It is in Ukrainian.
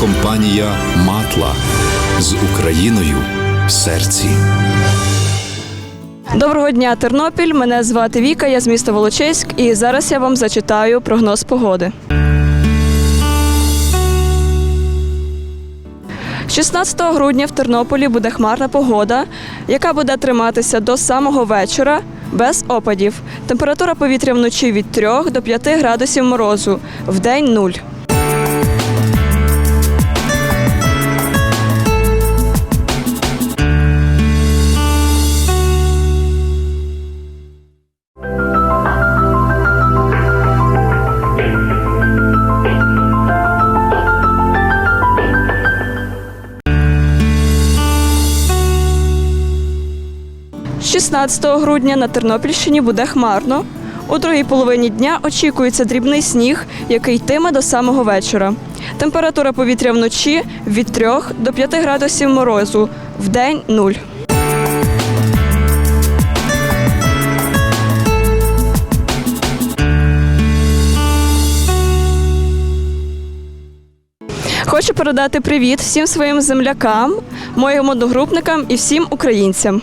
компанія Матла з Україною в серці. Доброго дня, Тернопіль. Мене звати Віка, я з міста Волочиськ, і зараз я вам зачитаю прогноз погоди. 16 грудня в Тернополі буде хмарна погода, яка буде триматися до самого вечора без опадів. Температура повітря вночі від 3 до 5 градусів морозу, в день 0. 16 грудня на Тернопільщині буде хмарно. У другій половині дня очікується дрібний сніг, який йтиме до самого вечора. Температура повітря вночі від 3 до 5 градусів морозу, в день 0. Хочу передати привіт всім своїм землякам, моїм одногрупникам і всім українцям.